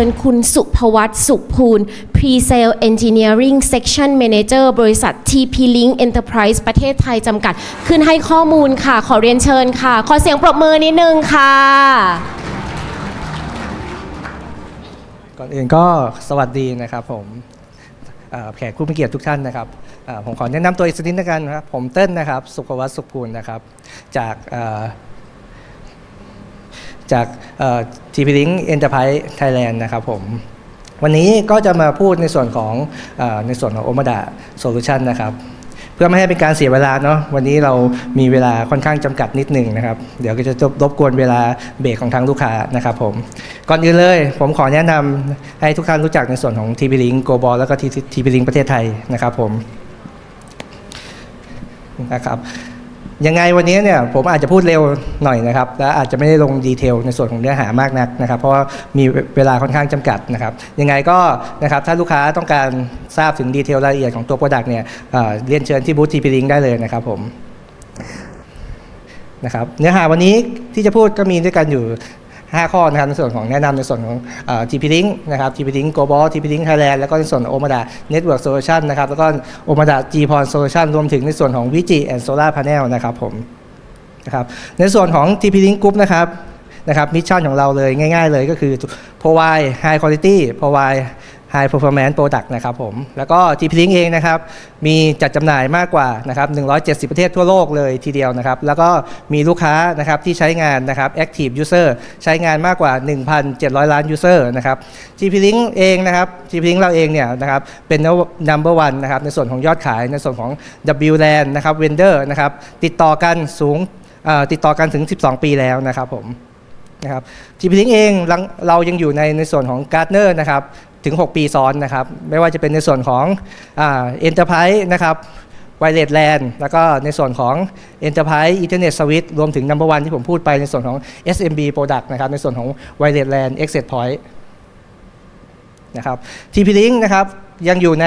ชิญคุณสุภวัตสุขภูล Pre-Sale Engineering Section Manager บริษัท TP Link Enterprise ประเทศไทยจำกัด ขึ้นให้ข้อมูลค่ะ ขอเรียนเชิญค่ะ ขอเสียงปรบมือนิดนึงค่ะ ก่อนอื่นก็สวัสดีนะครับผมเอ่อแขกผู้มีเกียรติทุกท่านนะครับเอ่อผมขอแนะนำตัวอีกสักนิดนะครับนะครับ ผมเต้นนะครับ สุขวัตสุขภูลนะครับ จากเอ่อ จากทีพีลิงเอ็นเตอร์ไพรส์ไทยแลนด์นะครับผมวันนี้ก็จะมาพูดในส่วนของอในส่วนของโอมาดาโซลูชันนะครับเพื่อไม่ให้เป็นการเสียเวลาเนาะวันนี้เรามีเวลาค่อนข้างจำกัดนิดหนึ่งนะครับ เดี๋ยวก็จะรบกวนเวลาเบรกของทางลูกค้านะครับผมก่อนอื่นเลย ผมขอแนะนำให้ทุกท่านรู้จักในส่วนของ TP Link Global แล้วก็ TP Link ประเทศไทยนะครับผมนะครับ ยังไงวันนี้เนี่ยผมอาจจะพูดเร็วหน่อยนะครับและอาจจะไม่ได้ลงดีเทลในส่วนของเนื้อหามากนักนะครับ เพราะว่ามีเวลาค่อนข้างจำกัดนะครับ ยังไงก็นะครับถ้าลูกค้าต้องการทราบถึงดีเทลรายละเอียดของตัวโปรดักต์เนี่ยเรียนเชิญที่บูธทีพีลิงได้เลยนะครับผมนะครับเนื้อหาวันนี้ที่จะพูดก็มีด้วยกันอยู่ 5 ข้อนะครับในส่วนของแนะนำในส่วนของ GP Link นะครับ GP Link Global GP Link Thailand แล้วก็ในส่วนของ Omada Network Solution นะครับแล้วก็ Omada g p o n Solution รวมถึงในส่วนของ VG and Solar Panel นะครับผมนะครับในส่วนของ GP Link Group นะครับนะครับมิชชั่นของเราเลยง่าย ๆ เลยก็คือ provide high quality provide High Performance Product นะครับผม แล้วก็ TP Link เองนะครับ มีจัดจำหน่ายมากกว่านะครับ170 ประเทศทั่วโลกเลยทีเดียวนะครับ แล้วก็มีลูกค้านะครับที่ใช้งานนะครับ Active User ใช้งานมากกว่า 1,700 ล้าน User นะครับ TP Link เองนะครับ TP Link เราเองเนี่ยนะครับเป็น number one นะครับในส่วนของยอดขายในส่วนของ WLAN นะครับ Vendor นะครับติดต่อกันสูงติดต่อกันถึง 12 ปีแล้วนะครับผมนะครับทีพีลิงเองเราเรายังอยู่ในในส่วนของการ์ดเนอร์นะครับ ถึง 6 ปีซ้อนนะครับ ไม่ว่าจะเป็นในส่วนของเอ็นเตอร์ไพรส์นะครับไวเลสแลนแล้วก็ในส่วนของ Enterprise Ethernet Switch รวมถึง Number One ที่ผมพูดไปในส่วนของ SMB Product นะครับ ในส่วนของ Wireless LAN Access Point นะครับ TP-Link นะครับ ยังอยู่ใน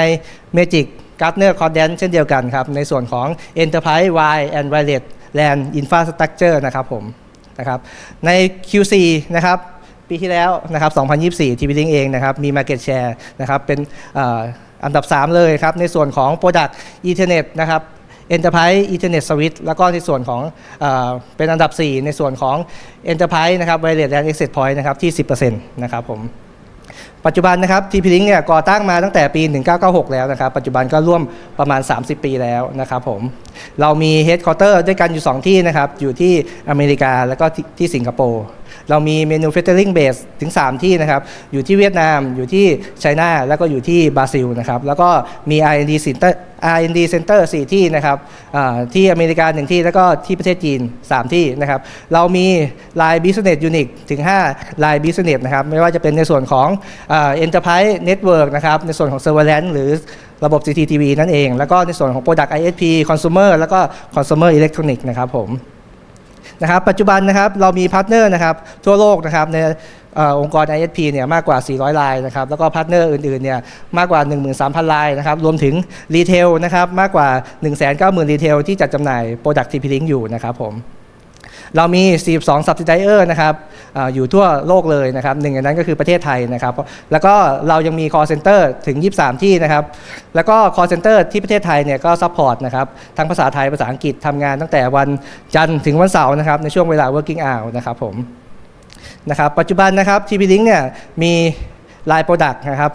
Magic Gartner Quadrant เช่นเดียวกันครับ ในส่วนของ Enterprise Wide and Wireless LAN Infrastructure นะครับผมนะครับใน Q4 นะครับ ปีที่แล้วนะครับ 2024 TP Link เองนะครับ มี Market Share นะครับ เป็นอ,อันดับ 3 เลยครับ ในส่วนของ Product Ethernet นะครับ Enterprise Ethernet Switch แล้วก็ในส่วนของเอเป็นอันดับ 4 ในส่วนของ Enterprise นะครับ Wireless LAN Access Point นะครับ ที่ 10%นะครับผมปัจจุบันนะครับ TP Link เนี่ยก่อตั้งมาตั้งแต่ปี 1996 แล้วนะครับ ปัจจุบันก็ร่วมประมาณ 30 ปีแล้วนะครับผม เรามี Headquarter ด้วยกันอยู่ 2 ที่นะครับ อยู่ที่อเมริกาแล้วก็ที่สิงคโปร์ เรามี Manufacturing Base ถึง 3 ที่นะครับ อยู่ที่เวียดนาม อยู่ที่ไชน่า แล้วก็อยู่ที่บราซิลนะครับ แล้วก็มี R&D Center R&D Center 4 ที่นะครับที่อเมริกา1ที่ แล้วก็ที่ประเทศจีน 3 ที่นะครับ เรามี Line Business Unit ถึง 5 Line Business นะครับ ไม่ว่าจะเป็นในส่วนของอ Enterprise Network นะครับ ในส่วนของ Surveillance หรือระบบ CCTV นั่นเอง แล้วก็ในส่วนของ Product ISP Consumer แล้วก็ Consumer Electronic นะครับผม นะครับปัจจุบันนะครับเรามีพาร์ทเนอร์นะครับทั่วโลกนะครับในเอ่อองค์กร ISP เนี่ยมากกว่า 400 รายนะครับ แล้วก็พาร์ทเนอร์อื่นๆเนี่ยมากกว่า 13,000 รายนะครับ รวมถึงรีเทลนะครับมากกว่า 190,000 รีเทลที่จัดจำหน่าย Product TP Link อยู่นะครับผม เรามี 42 subsidiary นะครับอออยู่ทั่วโลกเลยนะครับหนึ่งในนั้นก็คือประเทศไทยนะครับแล้วก็เรายังมี call center ถึง 23 ที่นะครับแล้วก็ call center ที่ประเทศไทยเนี่ยก็ support นะครับทั้งภาษาไทยภาษาอังกฤษทำงานตั้งแต่วันจันทร์ถึงวันเสาร์นะครับในช่วงเวลา working hour นะครับผมนะครับปัจจุบันนะครับ TP Link เนี่ยมี Line Product นะครับ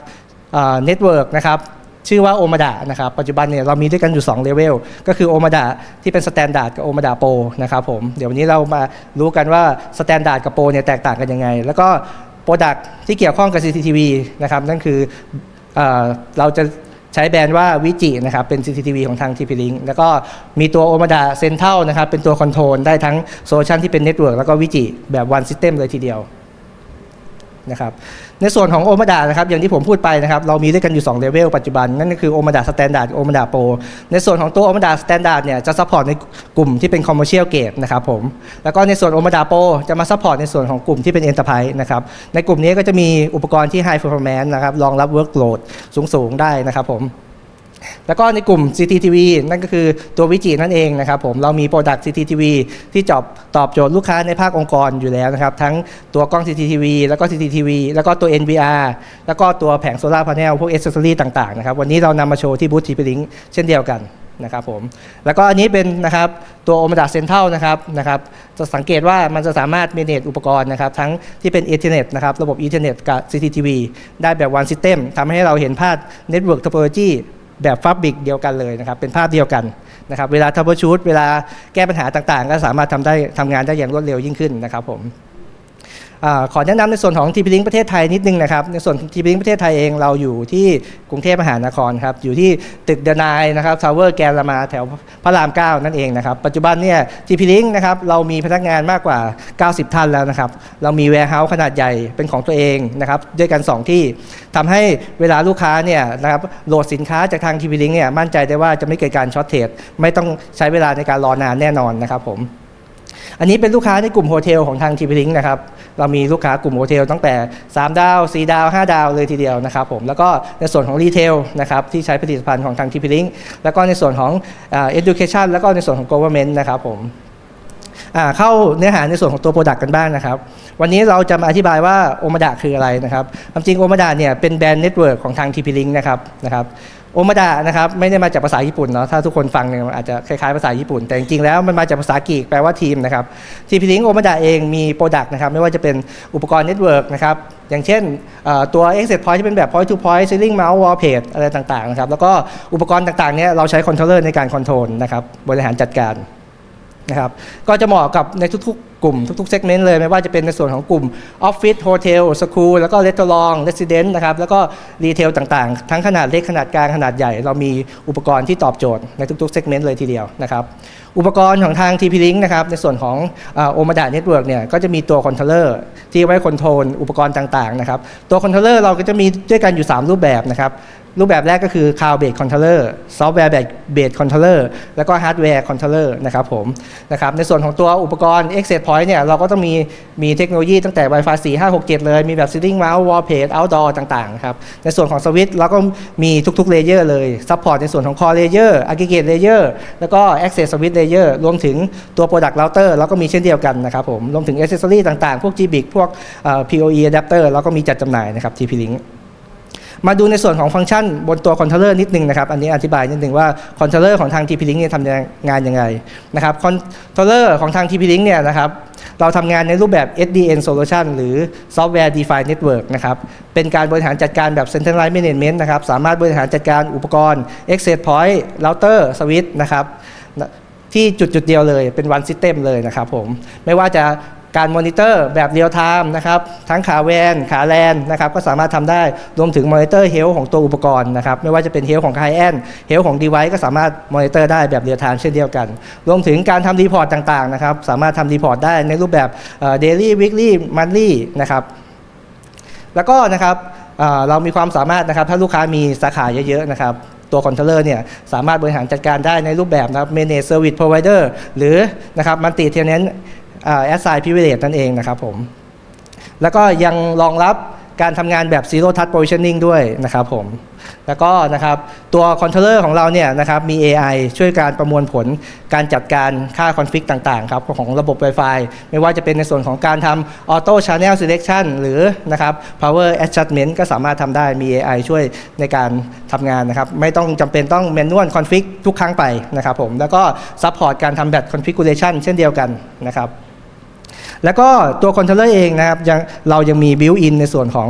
เน็ตเวิร์กนะครับ ชื่อว่าโอมาดานะครับปัจจุบันเนี่ยเรามีด้วยกันอยู่2เลเวลก็คือโอมาดาที่เป็นสแตนดาร์ดกับโอมาดาโปรนะครับผมเดี๋ยววันนี้เรามารู้กันว่าสแตนดาร์ดกับโปรเนี่ยแตกต่างกันยังไง แล้วก็โปรดักที่เกี่ยวข้องกับ CCTV นะครับนั่นคือเอเราจะใช้แบรนด์ว่าวิจินะครับเป็น CCTV ของทาง TP Link แล้วก็มีตัวโอมาดาเซนเทลนะครับเป็นตัวคอนโทรลได้ทั้งโซลูชันที่เป็นเน็ตเวิร์กแล้วก็วิจิแบบ One System เลยทีเดียว นะครับในส่วนของโอมาดานะครับอย่างที่ผมพูดไปนะครับเรามีด้วยกันอยู่2เลเวลปัจจุบัน นั่นก็คือโอมาดาสแตนดาร์ดโอมาดาโปรในส่วนของตัวโอมาดาสแตนดาร์ดเนี่ยจะซัพพอร์ตในกลุ่มที่เป็นคอมเมอร์เชียลเกตนะครับผมแล้วก็ในส่วนโอมาดาโปรจะมาซัพพอร์ตในส่วนของกลุ่มที่เป็นเอ็นเตอร์ไพรส์นะครับในกลุ่มนี้ก็จะมีอุปกรณ์ที่ไฮ p ์ฟอร์แมนซ์นะครับรองรับเวิร์กโหลดสูงๆได้นะครับผม แล้วก็ในกลุ่ม CCTV นั่นก็คือตัววิจินั่นเองนะครับผมเรามี Product CCTV ที่จอบตอบโจทย์ลูกค้าในภาคองค์กรอยู่แล้วนะครับ ทั้งตัวกล้อง CCTV แล้วก็ CCTV แล้วก็ตัว NVR แล้วก็ตัวแผงโซลาร์พาเนลพวก Accessory ต่างๆนะครับวันนี้เรานำมาโชว์ที่บูธทีพีลิงเช่นเดียวกันนะครับผมแล้วก็อันนี้เป็นนะครับตัวโอมดาเซนเทลนะครับนะครับจะสังเกตว่ามันจะสามารถ manage อุปกรณ์นะครับทั้งที่เป็น Ethernet นะครับระบบ Ethernet กับ CCTV ได้แบบ one system ทำให้เราเห็นภาพ Network Topology แบบฟับบิกเดียวกันเลยนะครับเป็นภาพเดียวกันนะครับเวลาทับเบิลชูดเวลาแก้ปัญหาต่างๆ ก็สามารถทำได้ทำงานได้อย่างรวดเร็วยิ่งขึ้นนะครับผม ขอแนะนำในส่วนของ TP Link ประเทศไทยนิดนึงนะครับในส่วน TP Link ประเทศไทยเองเราอยู่ที่กรุงเทพมหานครครับอยู่ที่ตึกเดนายนะครับทาวเวอร์แกนรามาแถวพระราม 9 นั่นเองนะครับปัจจุบันเนี่ย TP Link นะครับเรามีพนักงานมากกว่า 90 ท่านแล้วนะครับเรามี warehouse ขนาดใหญ่เป็นของตัวเองนะครับด้วยกัน 2 ที่ทำให้เวลาลูกค้าเนี่ยนะครับโหลดสินค้าจากทาง TP Link เนี่ยมั่นใจได้ว่าจะไม่เกิดการช็อตเทรดไม่ต้องใช้เวลาในการรอนานแน่นอนนะครับผมอันนี้เป็นลูกค้าในกลุ่มโฮเทลของทางทีพีลิงนะครับ เรามีลูกค้ากลุ่มโฮเทลตั้งแต่ 3 ดาว 4 ดาว 5 ดาวเลยทีเดียวนะครับผมแล้วก็ในส่วนของรีเทลนะครับที่ใช้ผลิตภัณฑ์ของทางทีพีลิงแล้วก็ในส่วนของเอ่อ education แล้วก็ในส่วนของ government นะครับผมเข้าเนื้อหาในส่วนของตัว Product กันบ้างนะครับ วันนี้เราจะมาอธิบายว่าโอมาดาคืออะไรนะครับความจริงโอมาดาเนี่ยเป็นแบรนด์เน็ตเวิร์กของทาง TP Link นะครับนะครับ โอมาดานะครับไม่ได้มาจากภาษาญี่ปุ่นเนาะถ้าทุกคนฟังเนี่ยมันอาจจะคล้ายๆภาษาญี่ปุ่น แต่จริงๆแล้วมันมาจากภาษากรีกแปลว่าทีมนะครับ TP Link โอมาดาเองมีโปรดักต์นะครับไม่ว่าจะเป็นอุปกรณ์เน็ตเวิร์กนะครับอย่างเช่นตัว Access Point ที่เป็นแบบ Point to Point Ceiling Mouse Wall Page อะไรต่างๆนะครับแล้วก็อุปกรณ์ต่างๆเนี่ยเราใช้คอนโทรลเลอร์ในการคอนโทรลนะครับบริหารจัดการนะครับก็จะเหมาะกับในทุกๆกลุ่มทุกๆเซกเมนต์เลย ไม่ว่าจะเป็นในส่วนของกลุ่มออฟฟิศโฮเทลสคูลแล้วก็เลสตอรองเรสซิเดนต์นะครับแล้วก็รีเทลต่างๆ ทั้งขนาดเล็กขนาดกลางขนาดใหญ่ เรามีอุปกรณ์ที่ตอบโจทย์ในทุกๆเซกเมนต์เลยทีเดียวนะครับอุปกรณ์ของทาง TP Link นะครับในส่วนของโอมาดาเน็ตเวิร์กเนี่ยก็จะมีตัวคอนโทรลเลอร์ที่ไว้คอนโทรลอุปกรณ์ต่างๆนะครับตัวคอนโทรลเลอร์เราก็จะมีด้วยกันอยู่ 3 รูปแบบนะครับรูปแบบแรกก็คือ Cloud Based Controller Software Based Controller แล้วก็ Hardware Controller นะครับผมนะครับในส่วนของตัวอุปกรณ์ Access Point เนี่ยเราก็ต้องมีมีเทคโนโลยีตั้งแต่ Wi-Fi 4 5 6 7 เลย มีแบบ Ceiling Mount Wall Page Outdoor ต่างๆครับ ในส่วนของสวิตช์เราก็มีทุกๆ Layer เลย Support ในส่วนของ Core Layer Aggregate Layer แล้วก็ Access Switch Layer รวมถึงตัว Product Router เราก็มีเช่นเดียวกันนะครับผมรวมถึง Accessory ต่างๆ พวก GBIC พวก PoE Adapter เราก็มีจัดจำหน่ายนะครับ TP Link มาดูในส่วนของฟังก์ชันบนตัวคอนโทรลเลอร์นิดนึงนะครับ อันนี้อธิบายนิดนึงว่าคอนโทรลเลอร์ของทาง TP Link เนี่ยทำงานยังไงนะครับคอนโทรลเลอร์ของทาง TP Link เนี่ยนะครับเราทำงานในรูปแบบ SDN Solution หรือ Software Defined Network นะครับ เป็นการบริหารจัดการแบบ Centralized Management นะครับ สามารถบริหารจัดการอุปกรณ์ Access Point Router Switch นะครับที่จุดจุดเดียวเลยเป็น one system เลยนะครับผม ไม่ว่าจะ การมอนิเตอร์แบบเรียลไทม์นะครับทั้งขาแวนขาแลนนะครับก็สามารถทำได้รวมถึงมอนิเตอร์เฮลของตัวอุปกรณ์นะครับไม่ว่าจะเป็นเฮลของไฮแอนเฮลของ device ก็สามารถมอนิเตอร์ได้แบบเรียลไทม์เช่นเดียวกัน รวมถึงการทำรีพอร์ตต่างๆนะครับสามารถทำรีพอร์ตได้ในรูปแบบเดลี่วิกลี่มันลี่นะครับแล้วก็นะครับเรามีความสามารถนะครับถ้าลูกค้ามีสาขาเยอะๆนะครับตัวคอนโทรลเลอร์เนี่ยสามารถบริหารจัดการได้ในรูปแบบนะครับ manage service provider หรือนะครับ multi Tenant assign privilege นั่นเองนะครับผมแล้วก็ยังรองรับการทำงานแบบ zero touch positioning ด้วยนะครับผม แล้วก็นะครับตัวคอนโทรลเลอร์ของเราเนี่ยนะครับมี AI ช่วยการประมวลผลการจัดการค่าคอนฟิกต่างๆครับของระบบ Wi-Fi ไม่ว่าจะเป็นในส่วนของการทำ Auto Channel Selection หรือนะครับ Power Adjustment ก็สามารถทำได้มี AI ช่วยในการทำงานนะครับ ไม่ต้องจำเป็นต้อง manual config ทุกครั้งไปนะครับผม แล้วก็ support การทำแบบ configuration เช่นเดียวกันนะครับ แล้วก็ตัวคอนโทรลเลอร์เองนะครับยังเรายังมีบิวอินในส่วนของ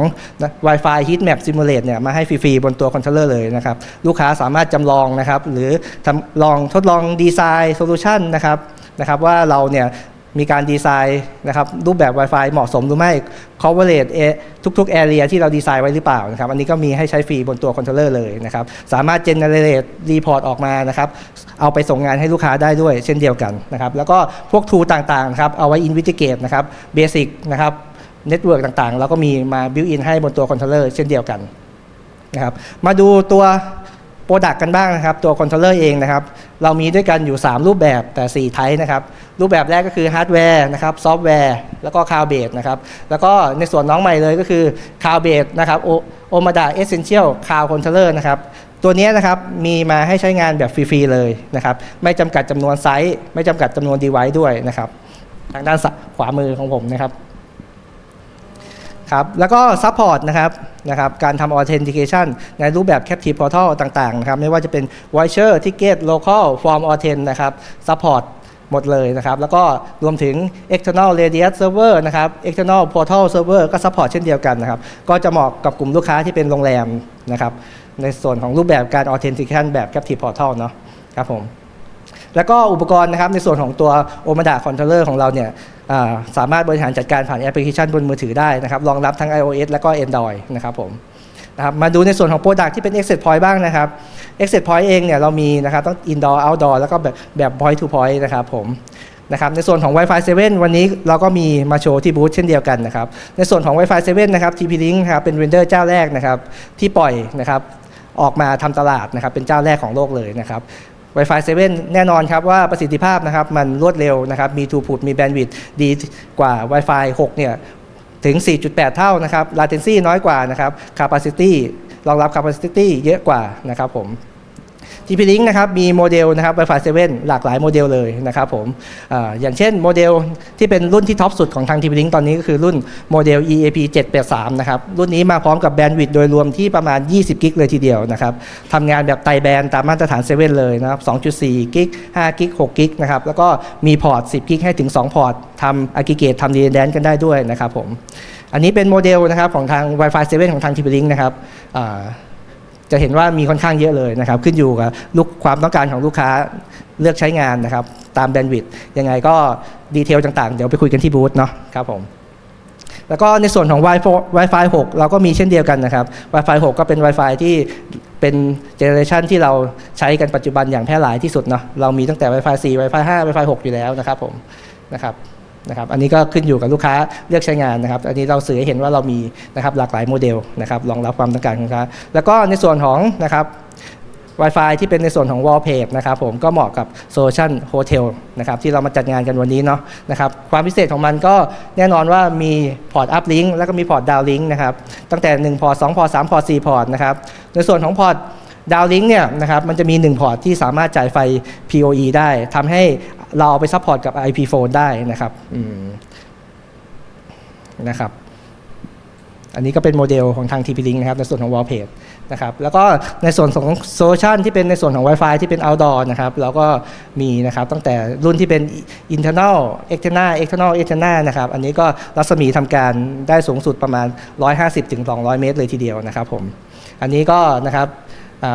Wi-Fi Heat Map Simulate เนี่ยมาให้ฟรีๆบนตัวคอนโทรลเลอร์เลยนะครับ ลูกค้าสามารถจำลองนะครับ หรือทำลองทดลองดีไซน์โซลูชันนะครับนะครับว่าเราเนี่ย มีการดีไซน์นะครับรูปแบบ Wi-Fi เหมาะสมหรือไม่ coverage ทุกๆ area ที่เราดีไซน์ไว้หรือเปล่านะครับอันนี้ก็มีให้ใช้ฟรีบนตัวคอนโทรลเลอร์เลยนะครับสามารถ generate report ออกมานะครับเอาไปส่งงานให้ลูกค้าได้ด้วยเช่นเดียวกันนะครับแล้วก็พวก tool ต่างๆนะครับเอาไว้ investigate นะครับ basic นะครับ network ต่างๆ เราก็มีมา build in ให้บนตัวคอนโทรลเลอร์เช่นเดียวกันนะครับมาดูตัว โปรดักต์กันบ้างนะครับ ตัวคอนโทรลเลอร์เองนะครับ เรามีด้วยกันอยู่ 3 รูปแบบแต่ 4 ไทป์นะครับ รูปแบบแรกก็คือฮาร์ดแวร์นะครับซอฟต์แวร์แล้วก็คาวเบสนะครับแล้วก็ในส่วนน้องใหม่เลยก็คือคาวเบสนะครับโอมาดาเอเซนเชียลคาวคอนโทรลเลอร์นะครับตัวนี้นะครับมีมาให้ใช้งานแบบฟรีๆเลยนะครับ ไม่จำกัดจำนวนไซส์ ไม่จำกัดจำนวน device ด้วยนะครับ ทางด้านขวามือของผมนะครับ ครับแล้วก็ซัพพอร์ตนะครับนะครับการทำ authentication ในรูปแบบ captive portal ต่างๆนะครับไม่ว่าจะเป็น voucher ticket local form authent นะครับ support หมดเลยนะครับ แล้วก็รวมถึง external radius server นะครับ external portal server ก็ support เช่นเดียวกันนะครับ ก็จะเหมาะกับกลุ่มลูกค้าที่เป็นโรงแรมนะครับ ในส่วนของรูปแบบการ authentication แบบ captive portal เนาะครับผม แล้วก็อุปกรณ์นะครับในส่วนของตัว o m a d a Controller ของเราเนี่ย สามารถบริหารจัดการผ่านแอปพลิเคชันบนมือถือได้นะครับรองรับทั้ง iOS แล้วก็ Android นะครับผมนะครับมาดูในส่วนของ Product ที่เป็น Exit Point บ้างนะครับ Exit Point เองเนี่ยเรามีนะครับต้อง Indoor Outdoor แล้วก็แบบแบบ Point to Point นะครับผมนะครับในส่วนของ Wi-Fi 7 วันนี้เราก็มีมาโชว์ที่บูธเช่นเดียวกันนะครับในส่วนของ Wi-Fi 7 นะครับ TP-Link ครับเป็นเวนเดอร์เจ้าแรกนะครับที่ปล่อยนะครับออกมาทำตลาดนะครับเป็นเจ้าแรกของโลกเลยนะครับ Wi-Fi 7 แน่นอนครับว่าประสิทธิภาพนะครับมันรวดเร็วนะครับมี throughput มี bandwidth ดีกว่า Wi-Fi 6 เนี่ยถึง 4.8 เท่านะครับ latency น้อยกว่านะครับ capacity รองรับ capacity เยอะกว่านะครับผม TP-Link นะครับมีโมเดลนะครับ Wi-Fi 7 หลากหลายโมเดลเลยนะครับผมออย่างเช่นโมเดลที่เป็นรุ่นที่ท็อปสุดของทาง TP-Link ตอนนี้ก็คือรุ่นโมเดล EAP 783นะครับรุ่นนี้มาพร้อมกับแบนด์วิดต์โดยรวมที่ประมาณ 20 กิกเลยทีเดียวนะครับทำงานแบบไตรแบนตามมาตรฐาน 7 เลยนะครับ 2.4 กิก 5 กิก 6 กิกนะครับแล้วก็มีพอร์ต 10 กิกให้ถึง 2 พอร์ตทำอะกิเกตทำดีแดนกันได้ด้วยนะครับผมอันนี้เป็นโมเดลนะครับของทาง Wi-Fi 7 ของทาง TP-Link นะครับ จะเห็นว่ามีค่อนข้างเยอะเลยนะครับ ขึ้นอยู่กับลูกความต้องการของลูกค้าเลือกใช้งานนะครับ ตามแบนด์วิดต์ยังไงก็ดีเทลต่างๆ เดี๋ยวไปคุยกันที่บูธเนาะครับผมแล้วก็ในส่วนของ Wi-Fi Wi-Fi 6 เราก็มีเช่นเดียวกันนะครับ Wi-Fi 6 ก็เป็น Wi-Fi ที่เป็นเจเนอเรชันที่เราใช้กันปัจจุบันอย่างแพร่หลายที่สุดเนาะเรามีตั้งแต่ Wi-Fi 4 Wi-Fi 5 Wi-Fi 6 อยู่แล้วนะครับผมนะครับ นะครับอันนี้ก็ขึ้นอยู่กับลูกค้าเลือกใช้งานนะครับ อันนี้เราสื่อให้เห็นว่าเรามีนะครับหลากหลายโมเดลนะครับรองรับความต้องการของลูกค้าแล้วก็ในส่วนของนะครับ Wi-Fi ที่เป็นในส่วนของ Wallpaper นะครับผมก็เหมาะกับ Solution Hotel นะครับที่เรามาจัดงานกันวันนี้เนาะนะครับความพิเศษของมันก็แน่นอนว่ามีพอร์ต Up Link แล้วก็มีพอร์ต Down Link นะครับตั้งแต่1พอร์ต2พอร์ต3พอร์ต4พอร์ตนะครับในส่วนของพอร์ตดาวลิงก์เนี่ยนะครับมันจะมี 1 พอร์ตที่สามารถจ่ายไฟ PoE ได้ทำให้ เราเอาไปซัพพอร์ตกับ IP phone ได้นะครับนะครับ อันนี้ก็เป็นโมเดลของทาง TP-Link นะครับ ในส่วนของ Wallpaper นะครับ แล้วก็ในส่วนของโซลูชันที่เป็นในส่วนของ Wi-Fi ที่เป็น outdoor นะครับ เราก็มีนะครับ ตั้งแต่รุ่นที่เป็น internal external external external นะครับ อันนี้ก็รัศมีทำการได้สูงสุดประมาณ 150-200ถึง200เมตร เลยทีเดียวนะครับผม อันนี้ก็นะครับ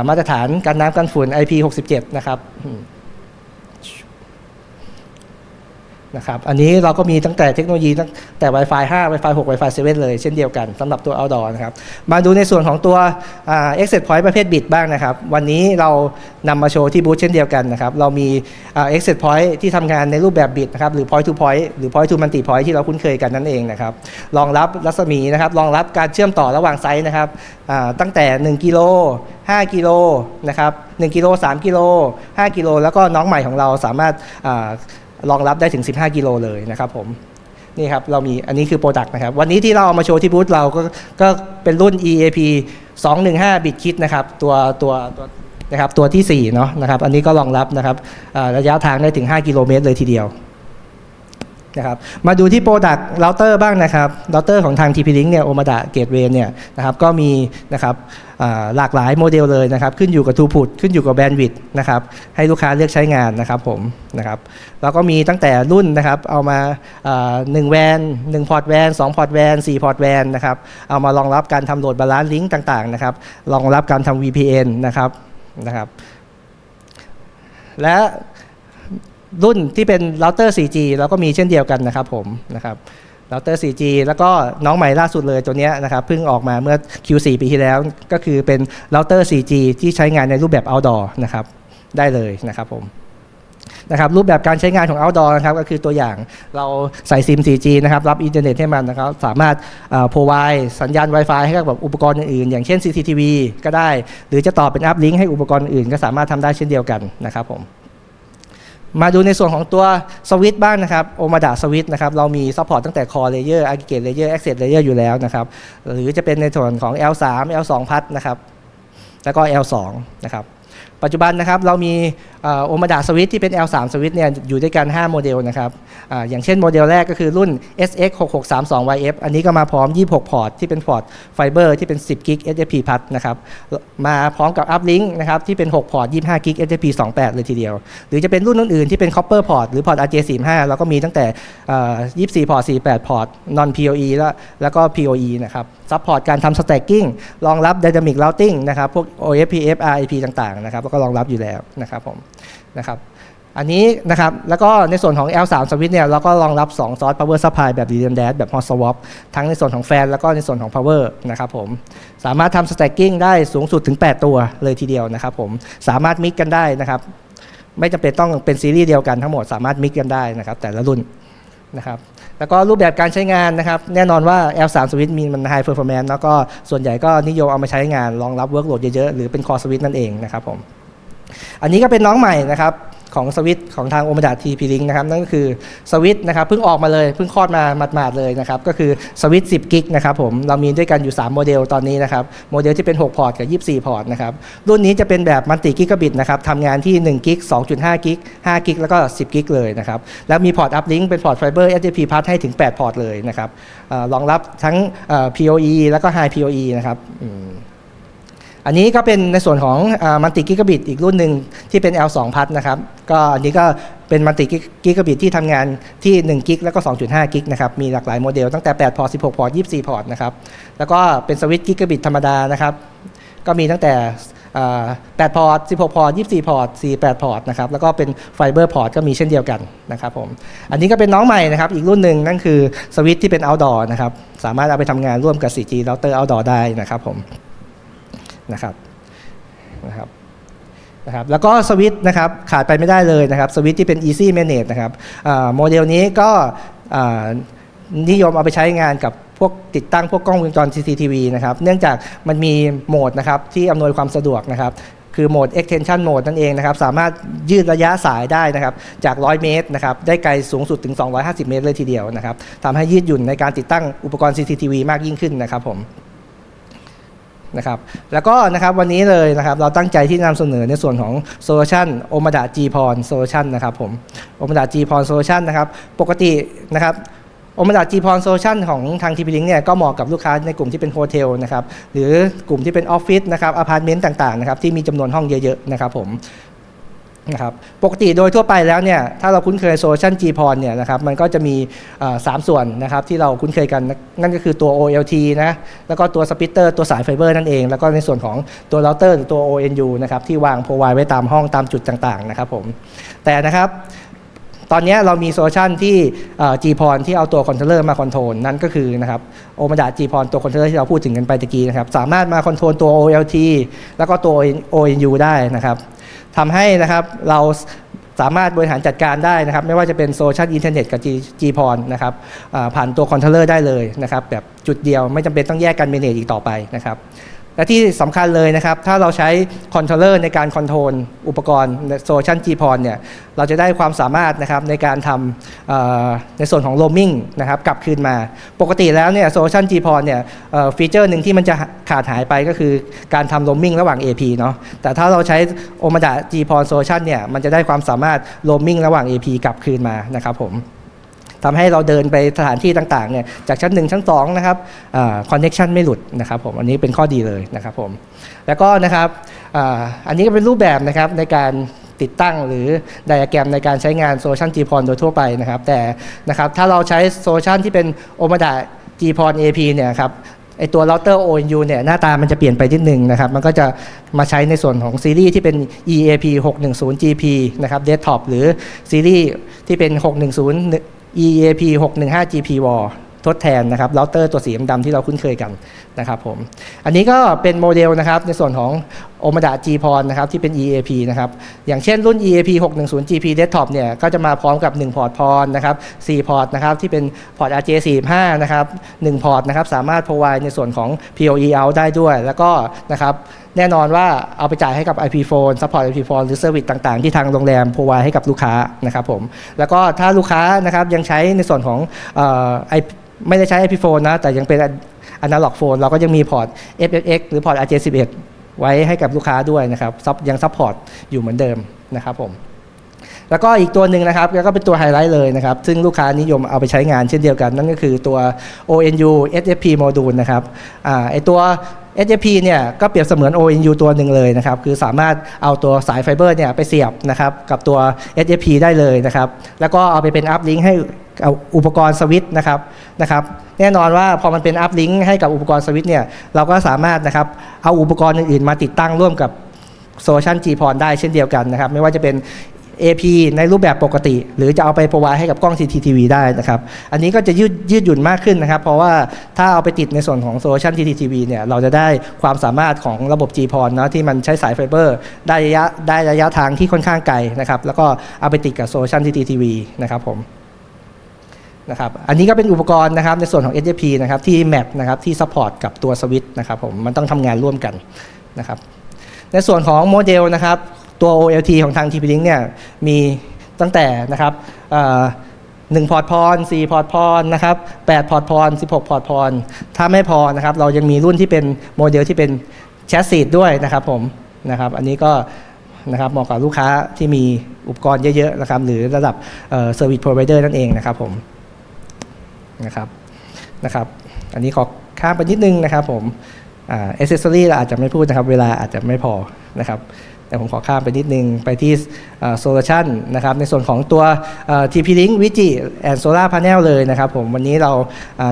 มาตรฐานการน้ำกันฝุ่น IP67 นะครับอืม นะครับอันนี้เราก็มีตั้งแต่เทคโนโลยีตั้งแต่ Wi-Fi 5 Wi-Fi 6 Wi-Fi 7 เลยเช่นเดียวกันสำหรับตัว outdoor นะครับมาดูในส่วนของตัว exit point ประเภท bit บ้างนะครับวันนี้เรานำมาโชว์ที่บูธเช่นเดียวกันนะครับเรามี exit point ที่ทำงานในรูปแบบ bit นะครับหรือ point to point หรือ point to multi point ที่เราคุ้นเคยกันนั่นเองนะครับรองรับรัศมีนะครับรองรับการเชื่อมต่อระหว่างไซส์นะครับตั้งแต่ 1 กิโล 5 กิโลนะครับ1กิโล3กิโล5กิโลแล้วก็น้องใหม่ของเราสามารถ รองรับได้ถึง 15 กิโลเลยนะครับผมนี่ครับเรามีอันนี้คือโปรดักต์นะครับ วันนี้ที่เราเอามาโชว์ที่บูธเราก็ก็เป็นรุ่น EAP 215 บิตคิดนะครับ ตัวตัวตัวนะครับตัวที่4เนาะนะครับ อันนี้ก็รองรับนะครับระยะทางได้ถึง 5 กิโลเมตรเลยทีเดียว นะครับมาดูที่โปรดักต์เราเตอร์บ้างนะครับเราเตอร์ของทาง TP-Link เนี่ยโอมาดะเกตเวเนี่ยนะครับก็มีนะครับหลากหลายโมเดลเลยนะครับ ขึ้นอยู่กับทูพุตขึ้นอยู่กับแบนด์วิดต์นะครับให้ลูกค้าเลือกใช้งานนะครับผมนะครับแล้วก็มีตั้งแต่รุ่นนะครับเอามาอ่าหนึ่งแวนหนึ่งพอร์ตแวนสองพอร์ตแวนสี่พอร์ตแวนนะครับเอามารองรับการทำโหลดบาลานซ์ลิงก์ต่างๆนะครับรองรับการทำ VPN นะครับนะครับและ รุ่นที่เป็นเราเตอร์ 4G เราก็มีเช่นเดียวกันนะครับผมนะครับเราเตอร์ 4G แล้วก็น้องใหม่ล่าสุดเลยตัวนี้นะครับเพิ่งออกมาเมื่อ Q4 ปีที่แล้วก็คือเป็นเราเตอร์ 4G ที่ใช้งานในรูปแบบ outdoor นะครับได้เลยนะครับผมนะครับรูปแบบการใช้งานของ outdoor นะครับก็คือตัวอย่างเราใส่ซิม 4G นะครับรับอินเทอร์เน็ตให้มันนะครับสามารถอ่อ provide สัญญาณ Wi-Fi ให้กับอุปกรณ์อื่นๆ อย่างเช่น CCTV ก็ได้ หรือจะต่อเป็นอัพลิงก์ให้อุปกรณ์อื่นก็สามารถทำได้เช่นเดียวกันนะครับผม มาดูในส่วนของตัวสวิตบ้างนะครับโอมาดาสวิตนะครับเรามีซัพพอร์ตตั้งแต่คอเลเยอร์อาร์กิเกตเลเยอร์แอคเซสเลเยอยู่แล้วนะครับหรือจะเป็นในส่วนของ L3 L2 พัดนะครับแล้วก็ L2 นะครับปัจจุบันนะครับเรามี โอมาดาสวิตที่เป็น L3 สวิตเนี่ยอยู่ด้วยกัน 5 โมเดลนะครับออย่างเช่นโมเดลแรกก็คือรุ่น SX 6632YF อันนี้ก็มาพร้อม 26 พอร์ตที่เป็นพอร์ตไฟเบอร์ที่เป็น 10 กิก SFP พัดนะครับมาพร้อมกับ Uplink นะครับที่เป็น 6 พอร์ต 25 กิก SFP 28 เลยทีเดียว หรือจะเป็นรุ่นอื่นๆที่เป็น Copper Port หรือพอร์ต RJ45 เราก็มีตั้งแต่เอ่อ24 พอร์ต 48 พอร์ต non PoE แล้วแล้วก็ PoE นะครับซัพพอร์ตการทำ stacking รองรับ dynamic routing นะครับพวก OSPF RIP ต่างๆนะครับแล้วก็รองรับอยู่แล้วนะครับผม นะครับอันนี้นะครับ แล้วก็ในส่วนของ L3 switch เนี่ยเราก็รองรับ2 source power supply แบบ redundant แบบ hot swap ทั้งในส่วนของแฟน แล้วก็ในส่วนของ power นะครับผม สามารถทำ stacking ได้สูงสุดถึง 8 ตัวเลยทีเดียวนะครับผม สามารถมิกกันได้นะครับ ไม่จำเป็นต้องเป็นซีรีส์เดียวกันทั้งหมด สามารถมิกกันได้นะครับ แต่ละรุ่นนะครับ แล้วก็รูปแบบการใช้งานนะครับ แน่นอนว่า L3 Switch มีมัน High Performance แล้วก็ส่วนใหญ่ก็นิยมเอามาใช้งานรองรับ Workload เยอะๆ หรือเป็น Core Switch นั่นเองนะครับผม อันนี้ก็เป็นน้องใหม่นะครับของสวิตของทางโอมดาทีพีลิงนะครับนั่นก็คือสวิตนะครับเพิ่งออกมาเลยเพิ่งคลอดมาหมาดๆเลยนะครับก็คือสวิต10กิกนะครับผมเรามีด้วยกันอยู่ 3 โมเดลตอนนี้นะครับโมเดลที่เป็น 6 พอร์ตกับ 24 พอร์ตนะครับรุ่นนี้จะเป็นแบบมัลติกิกะบิตนะครับทำงานที่1กิก2.5กิก5กิกแล้วก็ 10กิกเลยนะครับแล้วมีพอร์ตอัพลิงก์เป็นพอร์ตไฟเบอร์ SDP พัให้ถึง 8 พอร์ตเลยนะครับรองรับทั้ง PoE แล้วก็ High PoE นะครับ อันนี้ก็เป็นในส่วนของมัลติกิกะบิตอีกรุ่นหนึ่งที่เป็น L2 พัดนะครับ ก็อันนี้ก็เป็นมัลติกิกะบิตที่ทำงานที่1กิกแล้วก็ 2.5กิกนะครับ มีหลากหลายโมเดลตั้งแต่ 8 พอร์ต 16 พอร์ต 24 พอร์ตนะครับ แล้วก็เป็นสวิตช์กิกะบิตธรรมดานะครับ ก็มีตั้งแต่8 พอร์ต 16 พอร์ต 24 พอร์ต 48 พอร์ตนะครับ แล้วก็เป็นไฟเบอร์พอร์ตก็มีเช่นเดียวกันนะครับผม อันนี้ก็เป็นน้องใหม่นะครับ อีกรุ่นหนึ่งนั่นคือสวิตช์ที่เป็น outdoor นะครับ สามารถเอาไปทำงานร่วมกับ 4G router outdoor ได้นะครับผม นะครับนะครับนะครับแล้วก็สวิตช์นะครับขาดไปไม่ได้เลยนะครับสวิตช์ที่เป็น easy manage นะครับโมเดลนี้ก็นิยมเอาไปใช้งานกับพวกติดตั้งพวกกล้องวงจร CCTV นะครับ เนื่องจากมันมีโหมดนะครับที่อำนวยความสะดวกนะครับ คือโหมด extension mode นั่นเองนะครับ สามารถยืดระยะสายได้นะครับ จาก 100 เมตรนะครับ ได้ไกลสูงสุดถึง 250 เมตรเลยทีเดียวนะครับทำให้ยืดหยุ่นในการติดตั้งอุปกรณ์ CCTV มากยิ่งขึ้นนะครับผม นะครับแล้วก็นะครับวันนี้เลยนะครับเราตั้งใจที่นำเสนอในส่วนของโซลูชันโอมาดาจีพรโซลูชันนะครับผมโอมาดาจีพรโซลูชันนะครับปกตินะครับโอมาดาจีพรโซลูชันของทางทีพีลิงเนี่ยก็เหมาะกับลูกค้าในกลุ่มที่เป็นโฮเทลนะครับหรือกลุ่มที่เป็นออฟฟิศนะครับอพาร์ตเมนต์ต่างๆนะครับที่มีจำนวนห้องเยอะๆนะครับผม นะครับปกติโดยทั่วไปแล้วเนี่ยถ้าเราคุ้นเคยโซลูชัน g p o n เนี่ยนะครับมันก็จะมีสามส่วนนะครับที่เราคุ้นเคยกันนั่นก็คือตัว OLT นะแล้วก็ตัวสปิตเตอร์ตัวสายไฟเบอร์นั่นเอง แล้วก็ในส่วนของตัวเราเตอร์หรือตัว ONU นะครับที่วางโพรไวไว้ตามห้องตามจุดต่างๆนะครับผมแต่นะครับตอนนี้เรามีโซลูชันที่เอ่อ g p o n ที่เอาตัวคอนโทรลเลอร์มาคอนโทรลนั่นก็คือนะครับโอมาดา g p o n ตัวคอนโทรลเลอร์ที่เราพูดถึงกันไปตะกี้นะครับสามารถมาคอนโทรลตัว OLT แล้วก็ตัว ONU ได้นะครับ ทำให้นะครับเราสามารถบริหารจัดการได้นะครับ ไม่ว่าจะเป็นโซเชียลอินเทอร์เน็ตกับ G G p o n นะครับผ่านตัวคอนโทรลเลอร์ได้เลยนะครับแบบจุดเดียวไม่จำเป็นต้องแยกกันเมเนจอีกต่อไปนะครับ และที่สำคัญเลยนะครับ ถ้าเราใช้คอนโทรลเลอร์ในการคอนโทรลอุปกรณ์โซเชียล G p o n เนี่ยเราจะได้ความสามารถนะครับในการทำในส่วนของโ o ม m ิ n งนะครับกลับคืนมา ปกติแล้วเนี่ยโซเชียล G p o n เนี่ยฟีเจอร์หนึ่งที่มันจะขาดหายไปก็คือการทำโ o ม m ิ n งระหว่าง AP เนาะแต่ถ้าเราใช้ o m a d a G p o n Solution เนี่ยมันจะได้ความสามารถโ o ม m ิ n งระหว่าง AP กลับคืนมานะครับผม ทำให้เราเดินไปสถานที่ต่างๆเนี่ยจากชั้น 1 ชั้น2นะครับคอนเน็ชันไม่หลุดนะครับผมอันนี้เป็นข้อดีเลยนะครับผมแล้วก็นะครับอ,อันนี้ก็เป็นรูปแบบนะครับในการติดตั้งหรือไดอะแกรมในการใช้งานโซลูชัน g p o n โดยทั่วไปนะครับ แต่นะครับถ้าเราใช้โซลูชันที่เป็น o m a d a g p o n AP เนี่ยครับไอตัวเราเตอร์ ONU เนี่ยหน้าตามันจะเปลี่ยนไปนิดนึงนะครับ มันก็จะมาใช้ในส่วนของซีรีส์ที่เป็น EAP 610 GP นะครับ Desktop หรือซีรีส์ที่เป็น 610 EAP 615 GP Wall ทดแทนนะครับเราเตอร์ตัวสีดำที่เราคุ้นเคยกันนะครับผมอันนี้ก็เป็นโมเดลนะครับในส่วนของ o m a d a G p o n นะครับที่เป็น EAP นะครับอย่างเช่นรุ่น EAP 610 GP Desktop เนี่ยก็จะมาพร้อมกับ 1 พอร์ตพรนะครับ4พอร์ตนะครับที่เป็นพอร์ต RJ45 นะครับ1พอร์ตนะครับสามารถ provide ในส่วนของ PoE out ได้ด้วย แล้วก็นะครับ แน่นอนว่าเอาไปจ่ายให้กับ IP phone support IP phone หรือเซอร์วิสต่าง ๆ ที่ทางโรงแรม provide ให้กับลูกค้านะครับผม แล้วก็ถ้าลูกค้านะครับยังใช้ในส่วนของเอ่อ IP ไม่ได้ใช้ IP phone นะ แต่ยังเป็น analog phone เราก็ยังมีพอร์ต FFX หรือพอร์ต RJ11 ไว้ให้กับลูกค้าด้วยนะครับซับยังซัพพอร์ตอยู่เหมือนเดิมนะครับผมแล้วก็อีกตัวหนึ่งนะครับแล้วก็เป็นตัวไฮไลท์เลยนะครับ ซึ่งลูกค้านิยมเอาไปใช้งานเช่นเดียวกัน นั่นก็คือตัว ONU SFP Module นะครับอไอตัว SFP เนี่ยก็เปรียบเสมือน ONU ตัวหนึ่งเลยนะครับ คือสามารถเอาตัวสายไฟเบอร์เนี่ยไปเสียบนะครับกับตัว SFP ได้เลยนะครับ แล้วก็เอาไปเป็นอัพลิงก์ให้อุปกรณ์สวิตช์นะครับนะครับแน่นอนว่าพอมันเป็นอัพลิงก์ให้กับอุปกรณ์สวิตช์เนี่ยเราก็สามารถนะครับเอาอุปกรณ์อื่นๆ มาติดตั้งร่วมกับโซลูชัน g p o n ได้เช่นเดียวกันนะครับ ไม่ว่าจะเป็น AP ในรูปแบบปกติ หรือจะเอาไปประวายให้กับกล้อง CCTV ได้นะครับ อันนี้ก็จะยืดยืดหยุ่นมากขึ้นนะครับ เพราะว่าถ้าเอาไปติดในส่วนของโซลูชัน CCTV เนี่ยเราจะได้ความสามารถของระบบ g p o n เนาะที่มันใช้สายไฟเบอร์ได้ระยะได้ระยะทางที่ค่อนข้างไกลนะครับ แล้วก็เอาไปติดกับโซลูชัน CCTV นะครับผมนะครับอันนี้ก็เป็นอุปกรณ์นะครับในส่วนของ SJP นะครับที่แมปนะครับที่ซัพพอร์ตกับตัวสวิตช์นะครับผมมันต้องทำงานร่วมกันนะครับในส่วนของโมเดลนะครับ ตัว OLT ของทาง TP-Link เนี่ยมีตั้งแต่นะครับเอ่อ1พอร์ตพร4พอร์ตพรนะครับ8พอร์ตพร16พอร์ตพรถ้าไม่พอนะครับเรายังมีรุ่นที่เป็นโมเดลที่เป็นแชสซีดด้วยนะครับผมนะครับอันนี้ก็นะครับเหมาะกับลูกค้าที่มีอุปกรณ์เยอะๆนะครับหรือระดับเซอร์วิสพรอไวเดอร์นั่นเองนะครับผมนะครับนะครับ อันนี้ขอข้ามไปนิดนึงนะครับผมอ่า accessory เราอาจจะไม่พูดนะครับ เวลาอาจจะไม่พอนะครับ แต่ผมขอข้ามไปนิดนึง ไปที่โซลูชันนะครับในส่วนของตัว TP-Link v i g i and Solar Panel เลยนะครับผมวันนี้เรา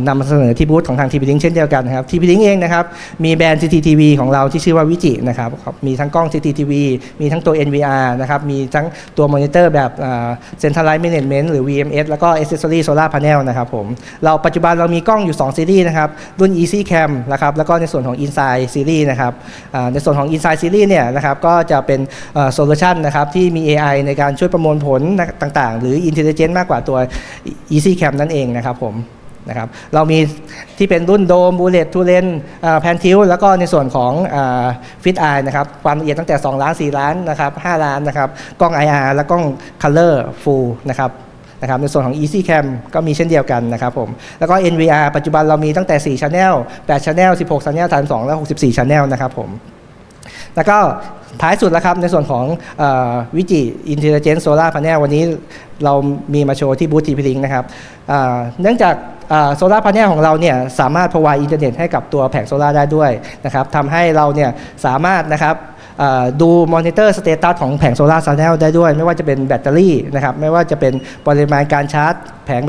นำมาเสนอที่บูธของทาง TP-Link เช่นเดียวกันนะครับ TP-Link เองนะครับมีแบรนด์ CCTV ของเราที่ชื่อว่า v i g i นะครับมีทั้งกล้อง CCTV มีทั้งตัว NVR นะครับมีทั้งตัวมอนิเตอร์แบบ Centralized Management หรือ VMS แล้วก็ Accessory Solar Panel นะครับผมเราปัจจุบันเรามีกล้องอยู่ 2 ซีรีส์นะครับรุ่น Easy Cam นะครับแล้วก็ในส่วนของ Inside Series นะครับในส่วนของ Inside Series เนี่ยนะครับก็จะเป็นโซลูชันนะครับที่มี AI ในการช่วยประมวลผลต่างๆ หรือ Intelligent มากกว่าตัว Easy Cam นั่นเองนะครับผมนะครับเรามีที่เป็นรุ่นโดมบูเลตทูเลนแพนทิวแล้วก็ในส่วนของฟิตไอนะครับความละเอียดตั้งแต่ 2 ล้าน 4 ล้านนะครับ5ล้านนะครับกล้อง IR และกล้อง Color Full นะครับนะครับในส่วนของ Easy Cam ก็มีเช่นเดียวกันนะครับผมแล้วก็ NVR ปัจจุบันเรามีตั้งแต่ 4 Channel 8 Channel 16 Channel 32 และ 64 Channel นะครับผม แล้วก็ท้ายสุดแล้วครับในส่วนของวิจิอินเทลเจนต์โซลาร์พาเนลวันนี้เรามีมาโชว์ที่บูธทีพีลิงนะครับเนื่องจากโซลาร์พาเนลของเราเนี่ยสามารถพ r o ว i d e อินเทอร์เน็ตให้กับตัวแผงโซลาร์ได้ด้วยนะครับทำให้เราเนี่ยสามารถนะครับดูมอนิเตอร์สเตตัสของแผงโซลาร์พาเนลได้ด้วย ไม่ว่าจะเป็นแบตเตอรี่นะครับไม่ว่าจะเป็นปริมาณการชาร์จแผง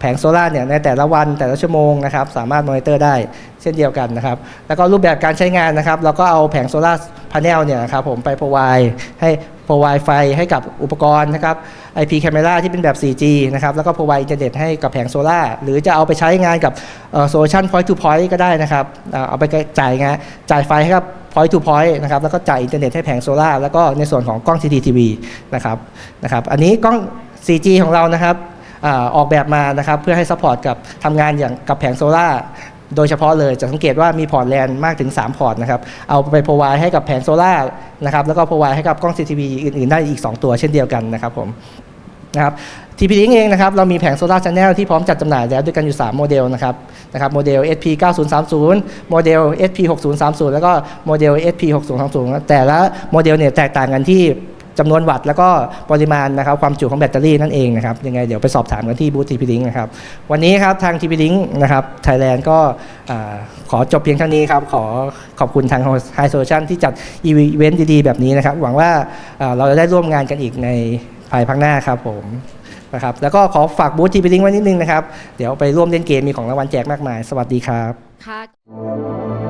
แผงโซลาร์เนี่ยในแต่ละวันแต่ละชั่วโมงนะครับสามารถมอนิเตอร์ได้เช่นเดียวกันนะครับแล้วก็รูปแบบการใช้งานนะครับเราก็เอาแผงโซลาร์พาเนลเนี่ยครับผมไป provide ให้ provide ไฟให้กับอุปกรณ์นะครับ IP camera ที่เป็นแบบ 4G นะครับแล้วก็ provide อินเทอร์เน็ตให้กับแผงโซลาร์หรือจะเอาไปใช้งานกับโซลูชัน point to point ก็ได้นะครับเอาไปจ่ายงานจ่ายไฟให้กับ point to point นะครับแล้วก็จ่ายอินเทอร์เน็ตให้แผงโซลาร์แล้วก็ในส่วนของกล้อง CCTV นะครับนะครับอันนี้กล้อง 4G ของเรานะครับ ออกแบบมานะครับเพื่อให้ซัพพอร์ตกับทำงานอย่างกับแผงโซลาโดยเฉพาะเลยจะสังเกตว่ามีพอร์ตแลนมากถึง 3 พอร์ตนะครับเอาไปพ r o ว i d e ให้กับแผงโซลานะครับแล้วก็พ r o ว i d e ให้กับกล้อง CCTV อื่นๆ ได้อีก 2 ตัวเช่นเดียวกันนะครับผมนะครับทีพีลิงเองนะครับเรามีแผงโซลาร์ช n แนลที่พร้อมจัดจำหน่ายแล้วด้วยกันอยู่ 3 โมเดลนะครับนะครับโมเดล SP 9030 โมเดล SP 6030 แล้วก็โมเดล SP 6030 แต่ละโมเดลเนี่ยแตกต่างกันที่ จำนวนวัตต์แล้วก็ปริมาณนะครับความจุของแบตเตอรี่นั่นเองนะครับยังไงเดี๋ยวไปสอบถามกันที่บูธทีพีลิงนะครับวันนี้ครับทางทีพีลิงนะครับไทยแลนด์ก็ขอจบเพียงเท่านี้ครับขอขอบคุณทาง High Solution ที่จัดอีเวนต์ดีๆ แบบนี้นะครับ หวังว่าอ่าเราจะได้ร่วมงานกันอีกในภายภาคหน้าครับผมนะครับแล้วก็ขอฝากบูธทีพีลิงไว้นิดนึงนะครับ เดี๋ยวไปร่วมเล่นเกมมีของรางวัลแจกมากมาย สวัสดีครับค่ะ